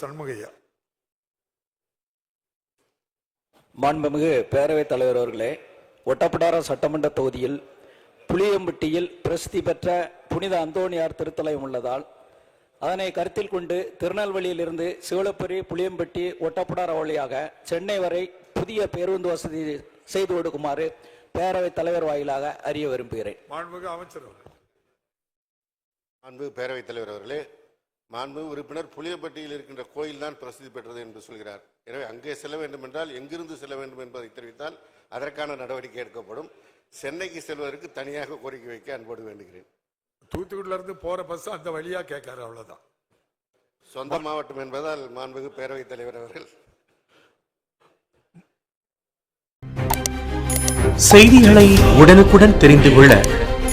சண்முகையா. மாண்புமிகு பேரவைத் தலைவர் அவர்களே ஒட்டப்பிடாரம் சட்டமன்ற தொகுதியில் புளியம்பட்டியில் பிரசித்தி பெற்ற புனித அந்தோணியார் திருத்தலம் உள்ளதால் அதனை கருத்தில் கொண்டு திருநெல்வேலியிலிருந்து சிவலப்பரி புளியம்பட்டி ஒட்டப்பிடாரம் வழியாக சென்னை வரை புதிய பேருந்து வசதி செய்து கொடுக்குமாறு பேரவைத் தலைவர் வாயிலாக அறிய விரும்புகிறேன். மாண்புமிகு அமைச்சர் அவர்கள். மாண்பு பேரவைத் தலைவர் அவர்களே மாண்பு உறுப்பினர் புளியப்பட்டியில் இருக்கின்ற கோயில் தான் பிரசித்தி பெற்றது என்று சொல்கிறார். எனவே அங்கே செல்ல வேண்டும் என்றால் எங்கிருந்து செல்ல வேண்டும் என்பதை தெரிவித்தால் அதற்கான நடவடிக்கை எடுக்கப்படும். சென்னைக்கு செல்வதற்கு தனியாக கோரிக்கை வைக்க அன்போடு வேண்டுகிறேன். தூத்துக்குடியில இருந்து போற பஸ் அந்த வழியா கேட்காரு அவ்வளவுதான். சொந்த மாவட்டம் என்பதால் மாண்புமிகு பேரவைத் தலைவர் அவர்கள். செய்திகளை உடனுக்குடன் தெரிந்து கொள்ள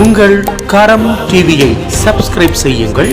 உங்கள் கரம் டிவியை சப்ஸ்கிரைப் செய்யுங்கள்.